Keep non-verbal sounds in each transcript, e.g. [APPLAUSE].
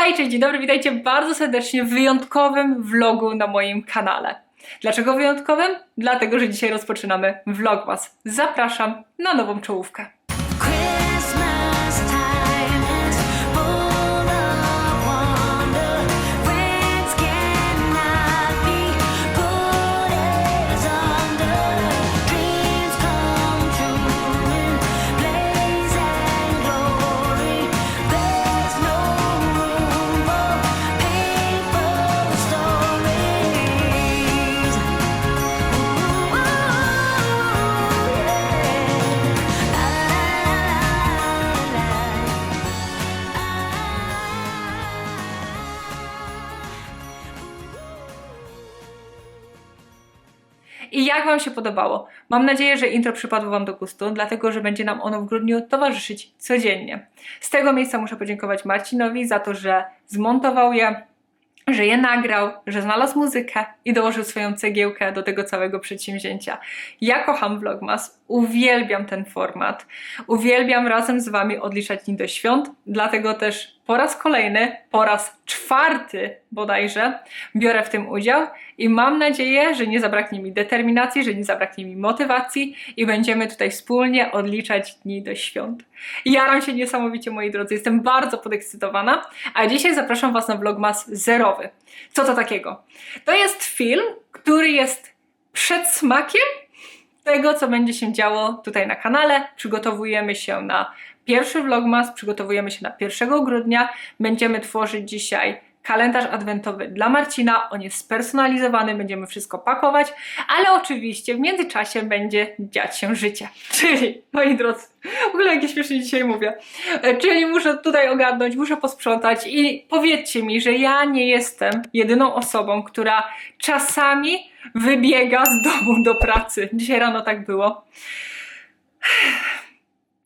Hej, cześć, dzień dobry, witajcie bardzo serdecznie w wyjątkowym vlogu na moim kanale. Dlaczego wyjątkowym? Dlatego, że dzisiaj rozpoczynamy vlogmas. Zapraszam na nową czołówkę. Jak Wam się podobało? Mam nadzieję, że intro przypadło Wam do gustu, dlatego że będzie nam ono w grudniu towarzyszyć codziennie. Z tego miejsca muszę podziękować Marcinowi za to, że zmontował je, że je nagrał, że znalazł muzykę i dołożył swoją cegiełkę do tego całego przedsięwzięcia. Ja kocham Vlogmas, uwielbiam ten format, uwielbiam razem z Wami odliczać dni do świąt, dlatego też po raz kolejny, po raz czwarty bodajże, biorę w tym udział i mam nadzieję, że nie zabraknie mi determinacji, że nie zabraknie mi motywacji i będziemy tutaj wspólnie odliczać dni do świąt. Jaram się niesamowicie, moi drodzy, jestem bardzo podekscytowana, a dzisiaj zapraszam Was na vlogmas zerowy. Co to takiego? To jest film, który jest przedsmakiem tego, co będzie się działo tutaj na kanale. Przygotowujemy się na pierwszy vlogmas, przygotowujemy się na 1 grudnia. Będziemy tworzyć dzisiaj kalendarz adwentowy dla Marcina. On jest spersonalizowany, będziemy wszystko pakować, ale oczywiście w międzyczasie będzie dziać się życie. [LAUGHS] Czyli, moi drodzy, w ogóle jak ja śmiesznie dzisiaj mówię, E, czyli muszę tutaj ogarnąć, muszę posprzątać i powiedzcie mi, że ja nie jestem jedyną osobą, która czasami wybiega z domu do pracy. Dzisiaj rano tak było.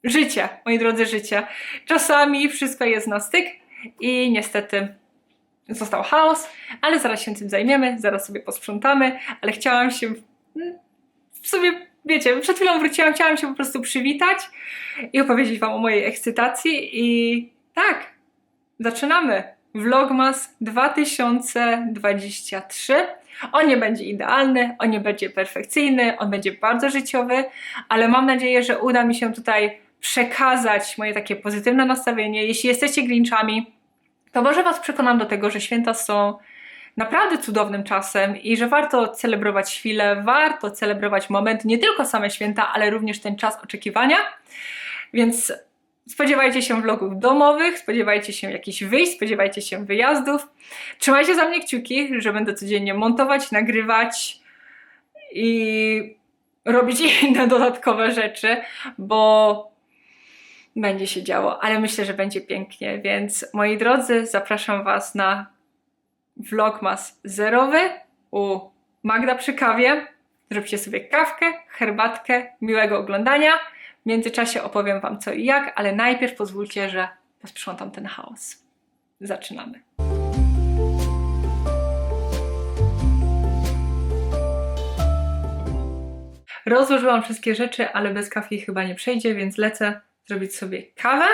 Życie, moi drodzy, życie. Czasami wszystko jest na styk i niestety został chaos, ale zaraz się tym zajmiemy, zaraz sobie posprzątamy, ale chciałam się w sobie, wiecie, przed chwilą wróciłam, chciałam się po prostu przywitać i opowiedzieć Wam o mojej ekscytacji i tak, zaczynamy. Vlogmas 2023. On nie będzie idealny, on nie będzie perfekcyjny, on będzie bardzo życiowy, ale mam nadzieję, że uda mi się tutaj przekazać moje takie pozytywne nastawienie. Jeśli jesteście grinchami, to może Was przekonam do tego, że święta są naprawdę cudownym czasem i że warto celebrować chwilę, warto celebrować moment, nie tylko same święta, ale również ten czas oczekiwania. Więc spodziewajcie się vlogów domowych, spodziewajcie się jakichś wyjść, spodziewajcie się wyjazdów. Trzymajcie za mnie kciuki, że będę codziennie montować, nagrywać i robić [LAUGHS] inne dodatkowe rzeczy, bo będzie się działo, ale myślę, że będzie pięknie, więc moi drodzy, zapraszam Was na vlogmas zerowy u Magda przy kawie. Zróbcie sobie kawkę, herbatkę, miłego oglądania. W międzyczasie opowiem Wam co i jak, ale najpierw pozwólcie, że posprzątam ten chaos. Zaczynamy. Rozłożyłam wszystkie rzeczy, ale bez kawy chyba nie przejdzie, więc lecę zrobić sobie kawę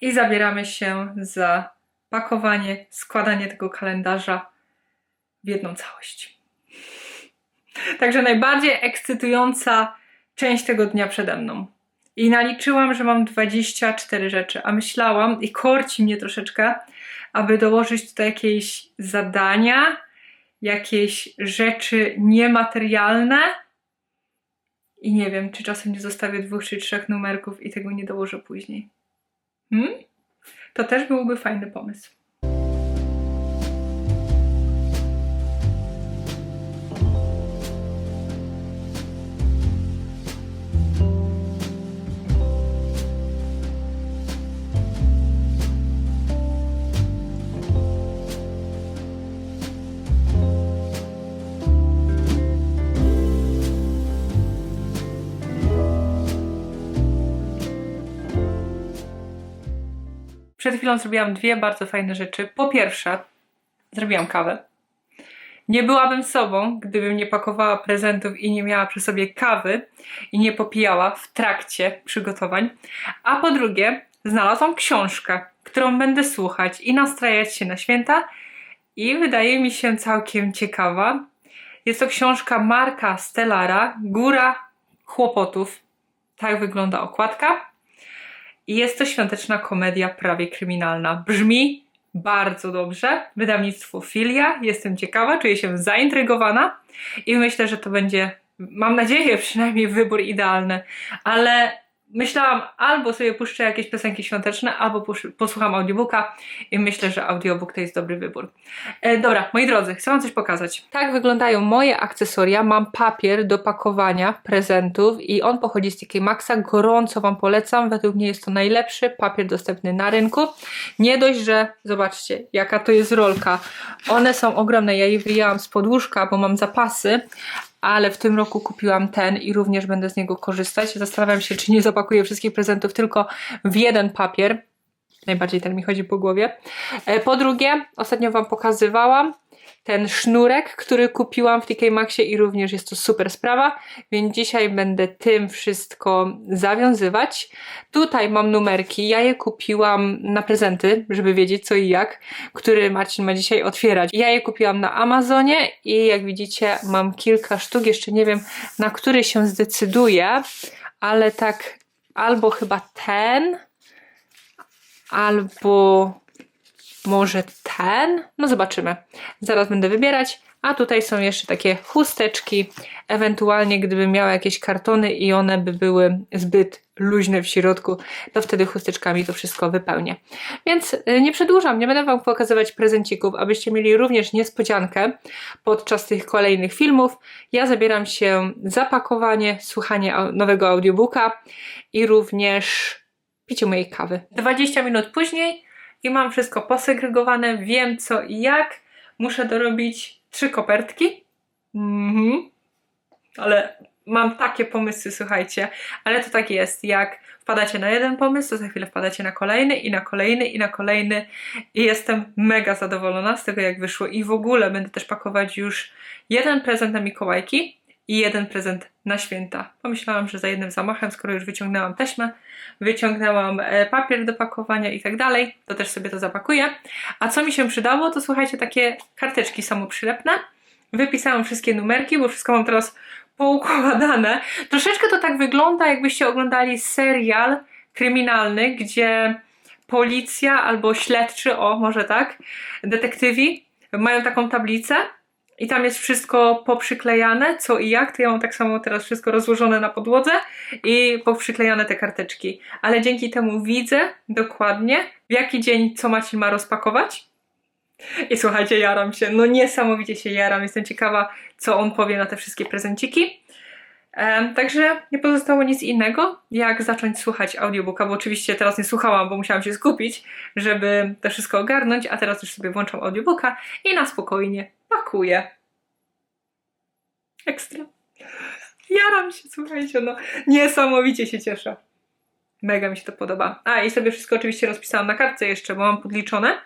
i zabieramy się za pakowanie, składanie tego kalendarza w jedną całość. [LAUGHS] Także najbardziej ekscytująca część tego dnia przede mną. I naliczyłam, że mam 24 rzeczy, a myślałam i korci mnie troszeczkę, aby dołożyć tutaj jakieś zadania, jakieś rzeczy niematerialne. I nie wiem, czy czasem nie zostawię dwóch czy trzech numerków i tego nie dołożę później. Hmm? To też byłby fajny pomysł. Przed chwilą zrobiłam dwie bardzo fajne rzeczy. Po pierwsze, zrobiłam kawę. Nie byłabym sobą, gdybym nie pakowała prezentów i nie miała przy sobie kawy i nie popijała w trakcie przygotowań. A po drugie, znalazłam książkę, którą będę słuchać i nastrajać się na święta i wydaje mi się całkiem ciekawa. Jest to książka Marka Stellara, Góra Kłopotów. Tak wygląda okładka. Jest to świąteczna komedia prawie kryminalna. Brzmi bardzo dobrze. Wydawnictwo Filia. Jestem ciekawa, czuję się zaintrygowana i myślę, że to będzie, mam nadzieję, [LAUGHS] przynajmniej wybór idealny. Ale myślałam, albo sobie puszczę jakieś piosenki świąteczne, albo posłucham audiobooka i myślę, że audiobook to jest dobry wybór. E, dobra, moi drodzy, chcę Wam coś pokazać. Tak wyglądają moje akcesoria. Mam papier do pakowania prezentów i on pochodzi z TK Maxa. Gorąco Wam polecam. Według mnie jest to najlepszy papier dostępny na rynku. Nie dość, że zobaczcie, jaka to jest rolka. One są ogromne. Ja je wyjęłam z podłóżka, bo mam zapasy, ale w tym roku kupiłam ten i również będę z niego korzystać. Zastanawiam się, czy nie zapakuję wszystkich prezentów tylko w jeden papier. Najbardziej ten mi chodzi po głowie. E, Po drugie, ostatnio Wam pokazywałam ten sznurek, który kupiłam w TK Maxie i również jest to super sprawa, więc dzisiaj będę tym wszystko zawiązywać. Tutaj mam numerki, ja je kupiłam na prezenty, żeby wiedzieć co i jak, który Marcin ma dzisiaj otwierać. Ja je kupiłam na Amazonie i jak widzicie mam kilka sztuk, jeszcze nie wiem na który się zdecyduję, ale tak albo chyba ten, albo może ten? No zobaczymy. Zaraz będę wybierać. A tutaj są jeszcze takie chusteczki. Ewentualnie gdybym miała jakieś kartony i one by były zbyt luźne w środku, to wtedy chusteczkami to wszystko wypełnię. Więc y, nie przedłużam, nie będę Wam pokazywać prezencików, abyście mieli również niespodziankę podczas tych kolejnych filmów. Ja zabieram się za pakowanie, słuchanie nowego audiobooka i również picie mojej kawy. 20 minut później i mam wszystko posegregowane, wiem co i jak. Muszę dorobić trzy kopertki. Mhm. Ale mam takie pomysły, słuchajcie. Ale to tak jest, jak wpadacie na jeden pomysł, to za chwilę wpadacie na kolejny i na kolejny i na kolejny. I jestem mega zadowolona z tego, jak wyszło. I w ogóle będę też pakować już jeden prezent na Mikołajki i jeden prezent na święta. Pomyślałam, że za jednym zamachem, skoro już wyciągnęłam taśmę, wyciągnęłam e, papier do pakowania i tak dalej, to też sobie to zapakuję. A co mi się przydało, to słuchajcie, takie karteczki samoprzylepne. Wypisałam wszystkie numerki, bo wszystko mam teraz poukładane. Troszeczkę to tak wygląda, jakbyście oglądali serial kryminalny, gdzie policja albo śledczy, o może tak, detektywi mają taką tablicę i tam jest wszystko poprzyklejane, co i jak. To ja mam tak samo teraz wszystko rozłożone na podłodze i poprzyklejane te karteczki. Ale dzięki temu widzę dokładnie, w jaki dzień co Maciej ma rozpakować. I słuchajcie, jaram się, no niesamowicie się jaram. Jestem ciekawa, co on powie na te wszystkie prezenciki. Em, także nie pozostało nic innego, jak zacząć słuchać audiobooka, bo oczywiście teraz nie słuchałam, bo musiałam się skupić, żeby to wszystko ogarnąć, a teraz już sobie włączam audiobooka i na spokojnie pakuję. Ekstra. Jaram się, słuchajcie, no niesamowicie się cieszę. Mega mi się to podoba. A i sobie wszystko oczywiście rozpisałam na kartce jeszcze, bo mam podliczone,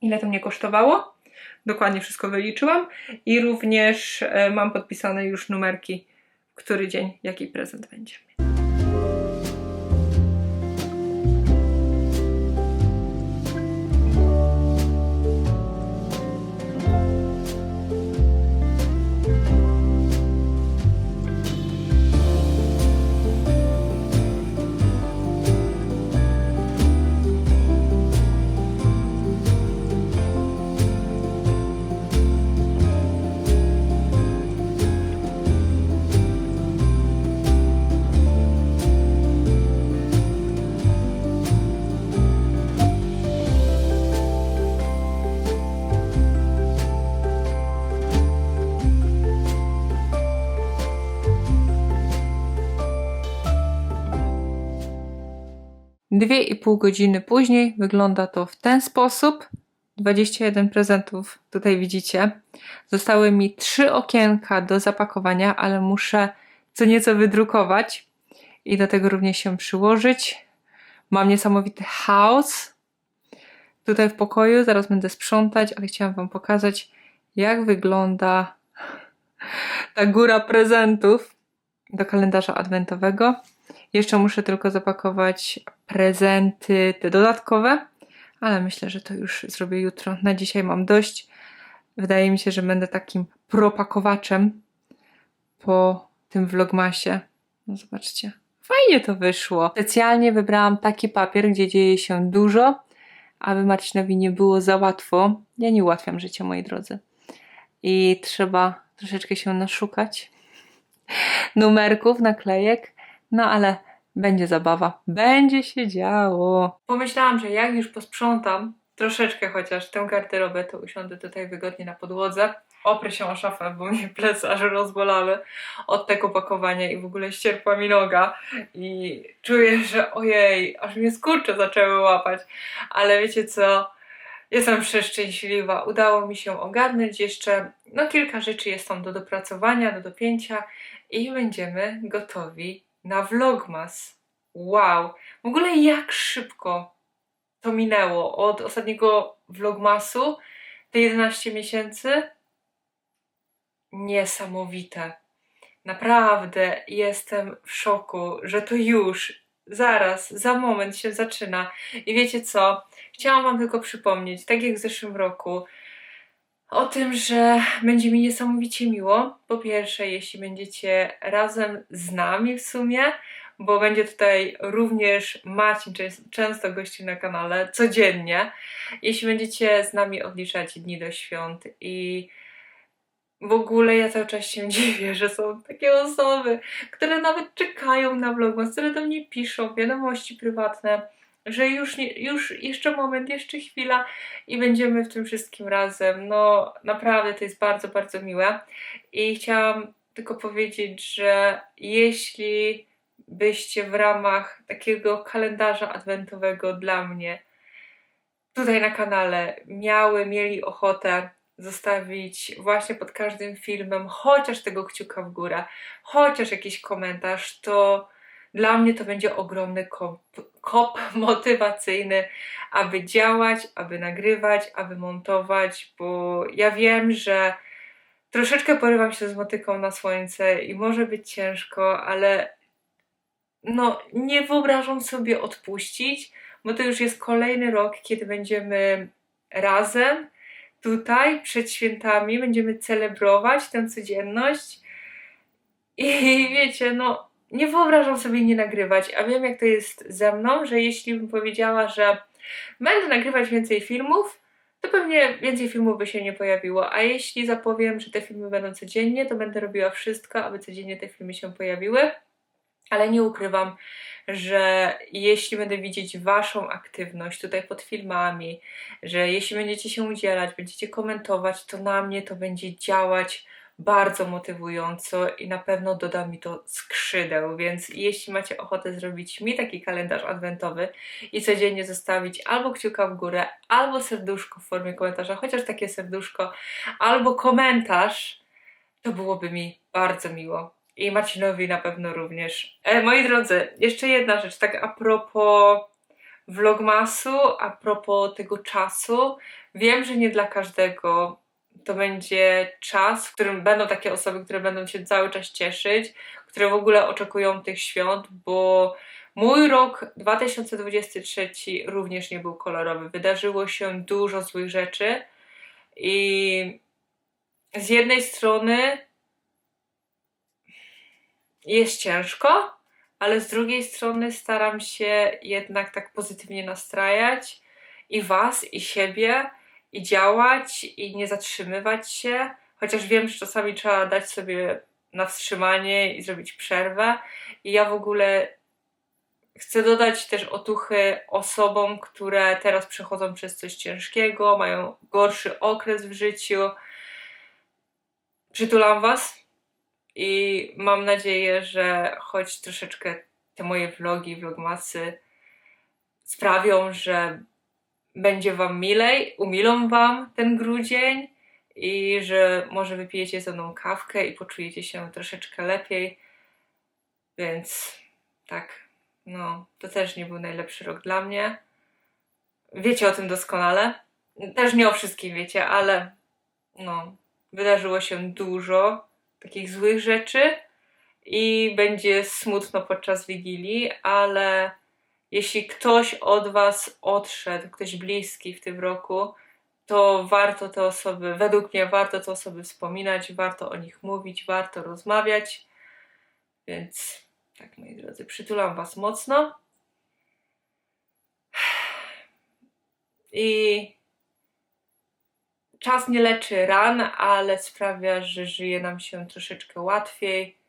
ile to mnie kosztowało. Dokładnie wszystko wyliczyłam i również e, mam podpisane już numerki, który dzień jaki prezent będzie. Dwie i pół godziny później wygląda to w ten sposób. 21 prezentów tutaj widzicie. Zostały mi trzy okienka do zapakowania, ale muszę co nieco wydrukować i do tego również się przyłożyć. Mam niesamowity chaos tutaj w pokoju. Zaraz będę sprzątać, ale chciałam Wam pokazać, jak wygląda ta góra prezentów do kalendarza adwentowego. Jeszcze muszę tylko zapakować prezenty te dodatkowe, ale myślę, że to już zrobię jutro. Na dzisiaj mam dość. Wydaje mi się, że będę takim propakowaczem po tym vlogmasie. No zobaczcie. Fajnie to wyszło. Specjalnie wybrałam taki papier, gdzie dzieje się dużo, aby Marcinowi nie było za łatwo. Ja nie ułatwiam życia, moi drodzy. I trzeba troszeczkę się naszukać [LAUGHS] numerków, naklejek, no ale będzie zabawa. Będzie się działo. Pomyślałam, że jak już posprzątam troszeczkę chociaż tę garderobę, to usiądę tutaj wygodnie na podłodze. Oprę się o szafę, bo mnie plecy aż rozbolały od tego pakowania i w ogóle ścierpła mi noga i czuję, że ojej, aż mnie skurcze zaczęły łapać. Ale wiecie co? Jestem przeszczęśliwa. Udało mi się ogarnąć jeszcze, no kilka rzeczy jest tam do dopracowania, do dopięcia i będziemy gotowi na vlogmas. Wow! W ogóle jak szybko to minęło od ostatniego vlogmasu, te 11 miesięcy. Niesamowite. Naprawdę jestem w szoku, że to już, zaraz, za moment się zaczyna. I wiecie co? Chciałam Wam tylko przypomnieć, tak jak w zeszłym roku, o tym, że będzie mi niesamowicie miło. Po pierwsze, jeśli będziecie razem z nami w sumie, bo będzie tutaj również Marcin czę- często gościł na kanale, codziennie. Jeśli będziecie z nami odliczać dni do świąt i w ogóle ja cały czas się [LAUGHS] dziwię, że są takie osoby, które nawet czekają na vlogmas, które do mnie piszą wiadomości prywatne, że już, nie, już jeszcze moment, jeszcze chwila i będziemy w tym wszystkim razem. No naprawdę to jest bardzo, bardzo miłe. I chciałam tylko powiedzieć, że jeśli byście w ramach takiego kalendarza adwentowego dla mnie tutaj na kanale miały, mieli ochotę zostawić właśnie pod każdym filmem chociaż tego kciuka w górę, chociaż jakiś komentarz, to dla mnie to będzie ogromny kop, kop motywacyjny, aby działać, aby nagrywać, aby montować, bo ja wiem, że troszeczkę porywam się z motyką na słońce i może być ciężko, ale no nie wyobrażam sobie odpuścić, bo to już jest kolejny rok, kiedy będziemy razem tutaj przed świętami, będziemy celebrować tę codzienność. I wiecie, no nie wyobrażam sobie nie nagrywać, a wiem jak to jest ze mną, że jeśli bym powiedziała, że będę nagrywać więcej filmów, to pewnie więcej filmów by się nie pojawiło, a jeśli zapowiem, że te filmy będą codziennie, to będę robiła wszystko, aby codziennie te filmy się pojawiły, ale nie ukrywam, że jeśli będę widzieć Waszą aktywność tutaj pod filmami, że jeśli będziecie się udzielać, będziecie komentować, to na mnie to będzie działać bardzo motywująco i na pewno doda mi to skrzydeł, więc jeśli macie ochotę zrobić mi taki kalendarz adwentowy i codziennie zostawić albo kciuka w górę, albo serduszko w formie komentarza, chociaż takie serduszko, albo komentarz, to byłoby mi bardzo miło. I Marcinowi na pewno również. E, moi drodzy, jeszcze jedna rzecz, tak a propos vlogmasu, a propos tego czasu. Wiem, że nie dla każdego to będzie czas, w którym będą takie osoby, które będą się cały czas cieszyć, które w ogóle oczekują tych świąt, bo mój rok 2023 również nie był kolorowy. Wydarzyło się dużo złych rzeczy i z jednej strony jest ciężko, ale z drugiej strony staram się jednak tak pozytywnie nastrajać i Was, i siebie, i działać, i nie zatrzymywać się. Chociaż wiem, że czasami trzeba dać sobie na wstrzymanie i zrobić przerwę. I ja w ogóle chcę dodać też otuchy osobom, które teraz przechodzą przez coś ciężkiego, mają gorszy okres w życiu. Przytulam Was i mam nadzieję, że choć troszeczkę te moje vlogi, vlogmasy sprawią, że będzie Wam milej, umilą Wam ten grudzień i że może wypijecie ze mną kawkę i poczujecie się troszeczkę lepiej. Więc tak, no, to też nie był najlepszy rok dla mnie. Wiecie o tym doskonale. Też nie o wszystkim wiecie, ale no, wydarzyło się dużo takich złych rzeczy i będzie smutno podczas Wigilii, ale jeśli ktoś od Was odszedł, ktoś bliski w tym roku, to warto te osoby, według mnie warto te osoby wspominać, warto o nich mówić, warto rozmawiać. Więc tak, moi drodzy, przytulam Was mocno. I czas nie leczy ran, ale sprawia, że żyje nam się troszeczkę łatwiej.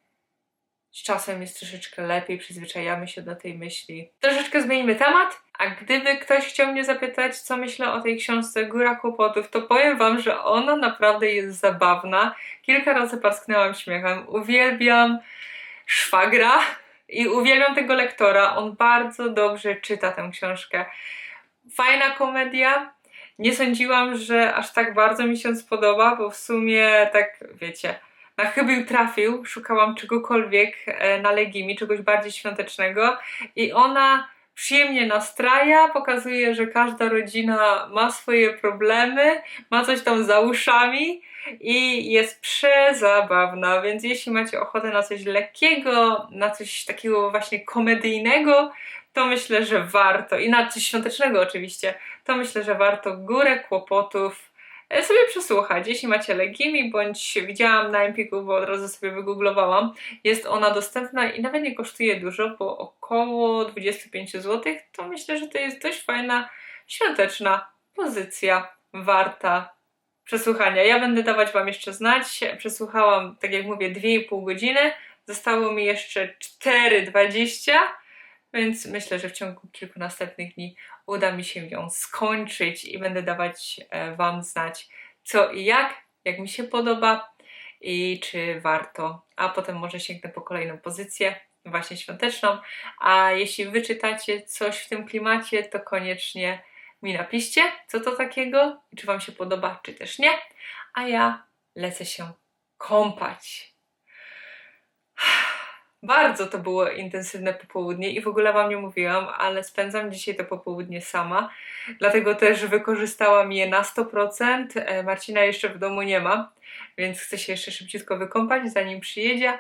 Z czasem jest troszeczkę lepiej, przyzwyczajamy się do tej myśli. Troszeczkę zmienimy temat, a gdyby ktoś chciał mnie zapytać, co myślę o tej książce Góra Kłopotów, to powiem Wam, że ona naprawdę jest zabawna. Kilka razy parsknęłam śmiechem. Uwielbiam szwagra i uwielbiam tego lektora. On bardzo dobrze czyta tę książkę. Fajna komedia. Nie sądziłam, że aż tak bardzo mi się spodoba, bo w sumie tak, wiecie, na chybił trafił, szukałam czegokolwiek e, na Legimi, czegoś bardziej świątecznego. I ona przyjemnie nastraja, pokazuje, że każda rodzina ma swoje problemy, ma coś tam za uszami i jest przezabawna, więc jeśli macie ochotę na coś lekkiego, na coś takiego właśnie komedyjnego, to myślę, że warto. I na coś świątecznego oczywiście, to myślę, że warto. Górę Kłopotów sobie przesłuchać. Jeśli macie Legimi, bądź widziałam na Empiku, bo od razu sobie wygooglowałam, jest ona dostępna i nawet nie kosztuje dużo, bo około 25 zł, to myślę, że to jest dość fajna, świąteczna pozycja, warta przesłuchania. Ja będę dawać Wam jeszcze znać. Przesłuchałam, tak jak mówię, 2,5 godziny. Zostało mi jeszcze 4,20, więc myślę, że w ciągu kilku następnych dni uda mi się ją skończyć i będę dawać e, Wam znać co i jak, jak mi się podoba i czy warto. A potem może sięgnę po kolejną pozycję, właśnie świąteczną. A jeśli wyczytacie coś w tym klimacie, to koniecznie mi napiszcie, co to takiego, czy Wam się podoba, czy też nie. A ja lecę się kąpać. Bardzo to było intensywne popołudnie i w ogóle Wam nie mówiłam, ale spędzam dzisiaj to popołudnie sama, dlatego też wykorzystałam je na 100%. E, Marcina jeszcze w domu nie ma, więc chcę się jeszcze szybciutko wykąpać, zanim przyjedzie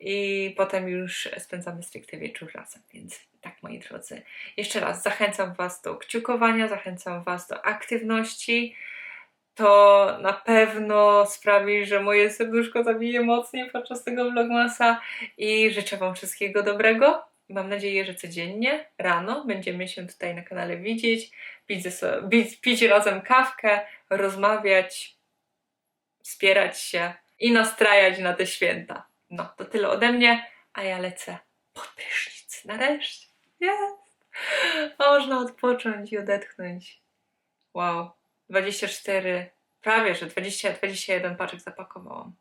i potem już spędzamy stricte wieczór razem, więc tak moi drodzy. Jeszcze raz zachęcam Was do kciukowania, zachęcam Was do aktywności. To na pewno sprawi, że moje serduszko zabije mocniej podczas tego vlogmasa i życzę Wam wszystkiego dobrego. Mam nadzieję, że codziennie rano będziemy się tutaj na kanale widzieć, pić, pić, pić razem kawkę, rozmawiać, wspierać się i nastrajać na te święta. No, to tyle ode mnie, a ja lecę pod prysznic. Nareszcie. Jest. Można odpocząć i odetchnąć. Wow. 24, prawie że 20, 21 paczek zapakowałam.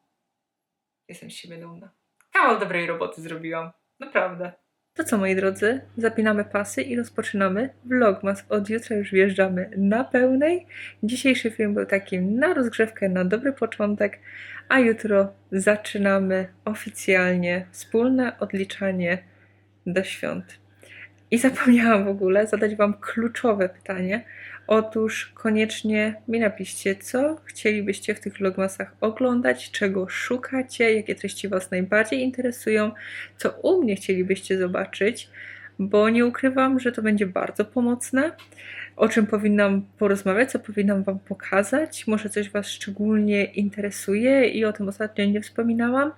Jestem z siebie dumna. Kawał dobrej roboty zrobiłam. Naprawdę. To co, moi drodzy, zapinamy pasy i rozpoczynamy vlogmas. Od jutra już wjeżdżamy na pełnej. Dzisiejszy film był takim na rozgrzewkę, na dobry początek, a jutro zaczynamy oficjalnie wspólne odliczanie do świąt. I zapomniałam w ogóle zadać Wam kluczowe pytanie. Otóż koniecznie mi napiszcie, co chcielibyście w tych vlogmasach oglądać, czego szukacie, jakie treści Was najbardziej interesują, co u mnie chcielibyście zobaczyć, bo nie ukrywam, że to będzie bardzo pomocne. O czym powinnam porozmawiać, co powinnam Wam pokazać, może coś Was szczególnie interesuje i o tym ostatnio nie wspominałam.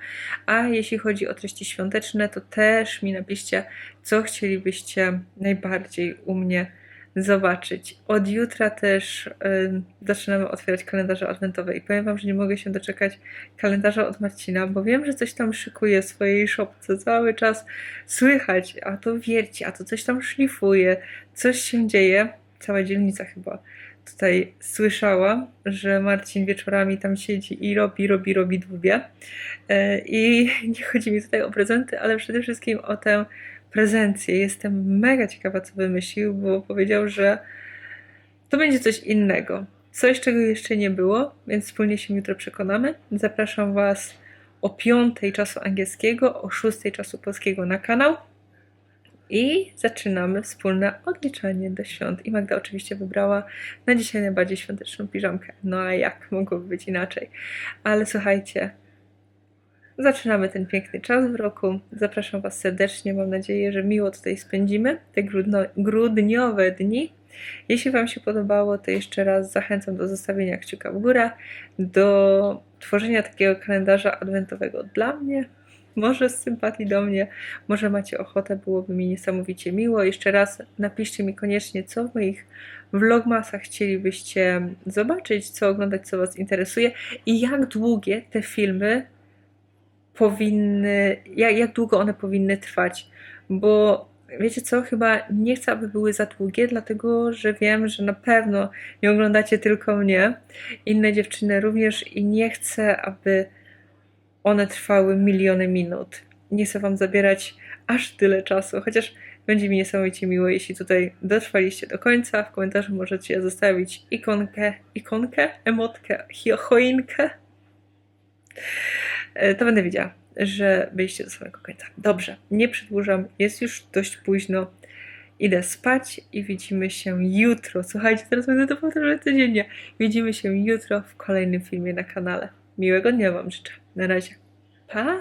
A jeśli chodzi o treści świąteczne, to też mi napiszcie, co chcielibyście najbardziej u mnie zobaczyć. Od jutra też ym, zaczynamy otwierać kalendarze adwentowe i powiem Wam, że nie mogę się doczekać kalendarza od Marcina, bo wiem, że coś tam szykuje w swojej szopce cały czas słychać, a to wierci, a to coś tam szlifuje, coś się dzieje. Cała dzielnica chyba tutaj słyszała, że Marcin wieczorami tam siedzi i robi, robi, robi dłubie. E, I [LAUGHS] nie chodzi mi tutaj o prezenty, ale przede wszystkim o tę prezencję. Jestem mega ciekawa, co wymyślił, bo powiedział, że to będzie coś innego. Coś, czego jeszcze nie było, więc wspólnie się jutro przekonamy. Zapraszam Was o 5 czasu angielskiego, o 6 czasu polskiego na kanał. I zaczynamy wspólne odliczanie do świąt. I Magda oczywiście wybrała na dzisiaj najbardziej świąteczną piżamkę. No a jak mogłoby być inaczej? Ale słuchajcie, zaczynamy ten piękny czas w roku. Zapraszam Was serdecznie. Mam nadzieję, że miło tutaj spędzimy te grudno, grudniowe dni. Jeśli Wam się podobało, to jeszcze raz zachęcam do zostawienia kciuka w górę, do tworzenia takiego kalendarza adwentowego dla mnie, może z sympatii do mnie, może macie ochotę, byłoby mi niesamowicie miło. Jeszcze raz napiszcie mi koniecznie, co w moich vlogmasach chcielibyście zobaczyć, co oglądać, co Was interesuje i jak długie te filmy powinny, jak, jak długo one powinny trwać, bo wiecie co, chyba nie chcę, aby były za długie, dlatego że wiem, że na pewno nie oglądacie tylko mnie, inne dziewczyny również i nie chcę, aby one trwały miliony minut. Nie chcę Wam zabierać aż tyle czasu, chociaż będzie mi niesamowicie miło, jeśli tutaj dotrwaliście do końca. W komentarzu możecie zostawić ikonkę, ikonkę, emotkę, choinkę. E, To będę wiedziała, że byliście do samego końca. Dobrze, nie przedłużam, jest już dość późno. Idę spać i widzimy się jutro. Słuchajcie, teraz będę to powtarzać codziennie. Widzimy się jutro w kolejnym filmie na kanale. Miłego dnia Wam życzę. Na razie. Pa!